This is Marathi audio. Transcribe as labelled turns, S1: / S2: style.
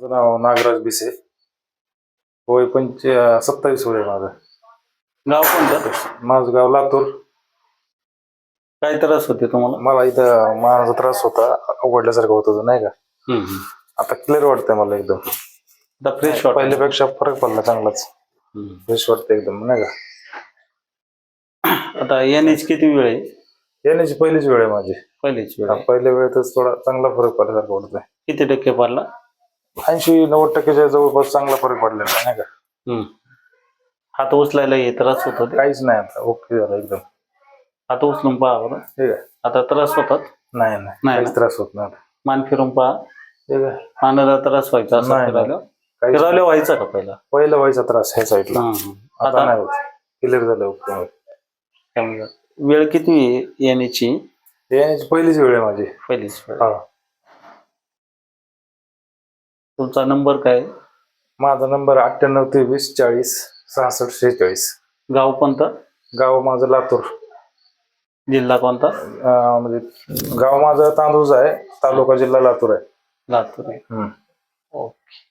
S1: माझं नाव नागराज बिसे वय पंच सत्तावीस वय माझं.
S2: गाव कोणतं?
S1: माझं गाव लातूर.
S2: काय त्रास होते तुम्हाला?
S1: मला इथं मानाचा त्रास होता. उघडल्यासारखं होत होतं नाही का. आता क्लिअर वाटतंय मला एकदम.
S2: आता फ्रेश
S1: पहिल्यापेक्षा फरक पडला चांगलाच. फ्रेश वाटतं एकदम नाही का?
S2: आता येण्याची किती वेळ आहे?
S1: येण्याची पहिलीच वेळ आहे माझी.
S2: पहिलीच वेळ.
S1: पहिल्या वेळेतच थोडा चांगला फरक पडल्यासारखं वाटतंय.
S2: किती टक्के पडला?
S1: ऐंशी नव्वद टक्क्याच्या जवळपास चांगला फरक पडलेला आहे, नाही का?
S2: हम्म. हात उचलायला हे त्रास होत होते.
S1: काहीच नाही आता ओके झालं एकदम.
S2: हात उचलून पहा बरं.
S1: ठीक आहे
S2: आता त्रास होतात?
S1: नाही नाही
S2: नाही
S1: काहीच
S2: ना?
S1: त्रास होत नाही आता.
S2: मान फिरून पहा.
S1: ठीक आहे
S2: मानाला त्रास व्हायचा असं
S1: नाही,
S2: फिरायला.
S1: काहीच
S2: फिरायला व्हायचा का पहिला?
S1: पहिला व्हायचा त्रास ह्या साईडला. आता
S2: आता?
S1: नाही होत. क्लिअर झालं ओके.
S2: काय म्हणतात? वेळ किती आहे येण्याची
S1: येण्याची पहिलीच वेळ आहे माझी.
S2: पहिलीच वेळ.
S1: हा.
S2: तुमचा नंबर काय?
S1: माझा नंबर अठ्ठ्याण्णव तेवीस चाळीस सहासष्ट शेहेचाळीस.
S2: गाव कोणतं?
S1: गाव माझं लातूर.
S2: जिल्हा कोणता?
S1: अं, म्हणजे गाव माझं तांदूज आहे. तालुका जिल्हा लातूर आहे.
S2: लातूर आहे.
S1: हम्म.
S2: ओके.